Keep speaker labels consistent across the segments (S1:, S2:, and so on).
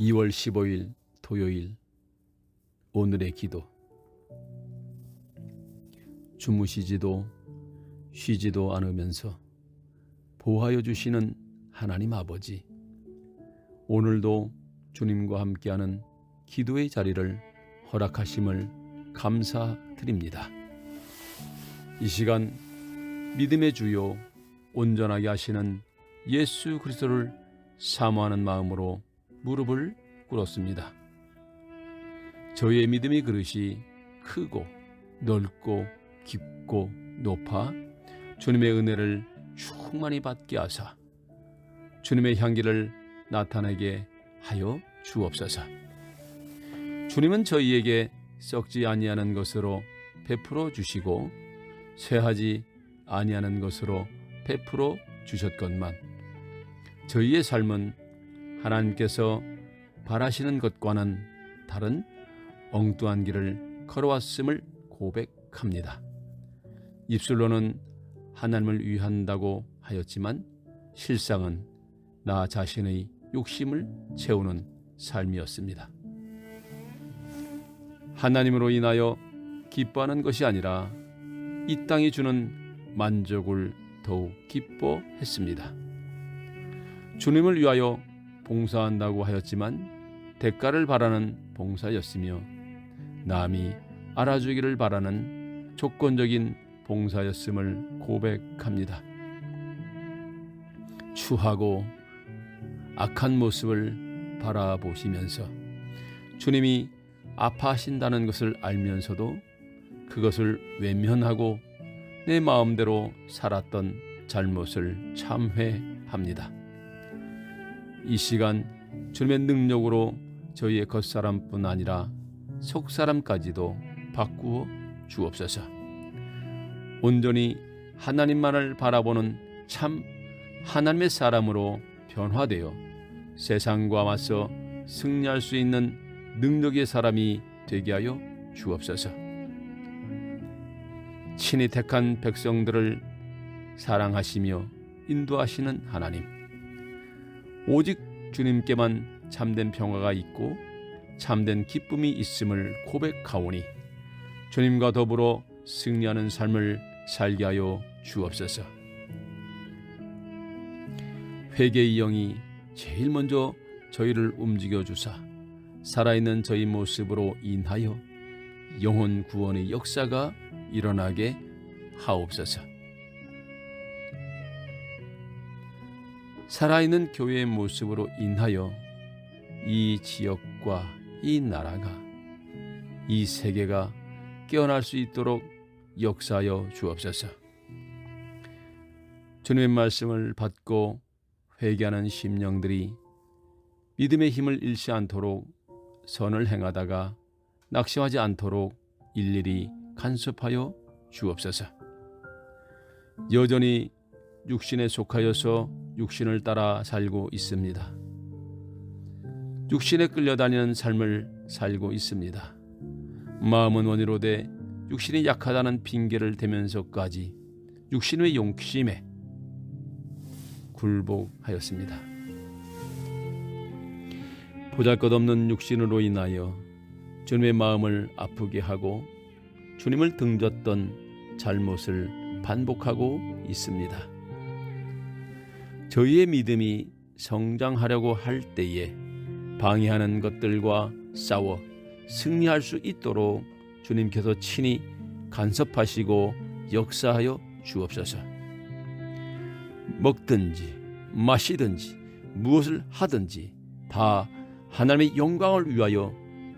S1: 2월 15일 토요일 오늘의 기도 주무시지도 쉬지도 않으면서 보호하여 주시는 하나님 아버지 오늘도 주님과 함께하는 기도의 자리를 허락하심을 감사드립니다. 이 시간 믿음의 주요 온전하게 하시는 예수 그리스도를 사모하는 마음으로 무릎을 꿇었습니다. 저희의 믿음의 그릇이 크고 넓고 깊고 높아 주님의 은혜를 충만히 받게 하사 주님의 향기를 나타내게 하여 주옵소서. 주님은 저희에게 썩지 아니하는 것으로 베풀어 주시고 쇠하지 아니하는 것으로 베풀어 주셨건만 저희의 삶은 하나님께서 바라시는 것과는 다른 엉뚱한 길을 걸어왔음을 고백합니다. 입술로는 하나님을 위한다고 하였지만 실상은 나 자신의 욕심을 채우는 삶이었습니다. 하나님으로 인하여 기뻐하는 것이 아니라 이 땅이 주는 만족을 더욱 기뻐했습니다. 주님을 위하여 봉사한다고 하였지만 대가를 바라는 봉사였으며 남이 알아주기를 바라는 조건적인 봉사였음을 고백합니다. 추하고 악한 모습을 바라보시면서 주님이 아파하신다는 것을 알면서도 그것을 외면하고 내 마음대로 살았던 잘못을 참회합니다. 이 시간 주님의 능력으로 저희의 겉사람뿐 아니라 속사람까지도 바꾸어 주옵소서. 온전히 하나님만을 바라보는 참 하나님의 사람으로 변화되어 세상과 맞서 승리할 수 있는 능력의 사람이 되게 하여 주옵소서. 친히 택한 백성들을 사랑하시며 인도하시는 하나님. 오직 주님께만 참된 평화가 있고 참된 기쁨이 있음을 고백하오니 주님과 더불어 승리하는 삶을 살게 하여 주옵소서. 회개의 영이 제일 먼저 저희를 움직여 주사 살아있는 저희 모습으로 인하여 영혼 구원의 역사가 일어나게 하옵소서. 살아있는 교회의 모습으로 인하여 이 지역과 이 나라가 이 세계가 깨어날 수 있도록 역사하여 주옵소서. 주님의 말씀을 받고 회개하는 심령들이 믿음의 힘을 잃지 않도록 선을 행하다가 낙심하지 않도록 일일이 간섭하여 주옵소서. 여전히 육신에 속하여서 육신을 따라 살고 있습니다. 육신에 끌려다니는 삶을 살고 있습니다. 마음은 원이로 돼 육신이 약하다는 핑계를 대면서까지 육신의 용심에 굴복하였습니다. 보잘것없는 육신으로 인하여 주님의 마음을 아프게 하고 주님을 등졌던 잘못을 반복하고 있습니다. 저희의 믿음이 성장하려고 할 때에 방해하는 것들과 싸워 승리할 수 있도록 주님께서 친히 간섭하시고 역사하여 주옵소서. 먹든지 마시든지 무엇을 하든지 다 하나님의 영광을 위하여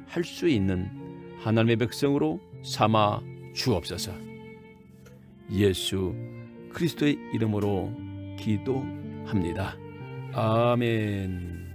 S1: 할 수 있는 하나님의 백성으로 삼아 주옵소서. 예수 그리스도의 이름으로 기도 합니다. 아멘.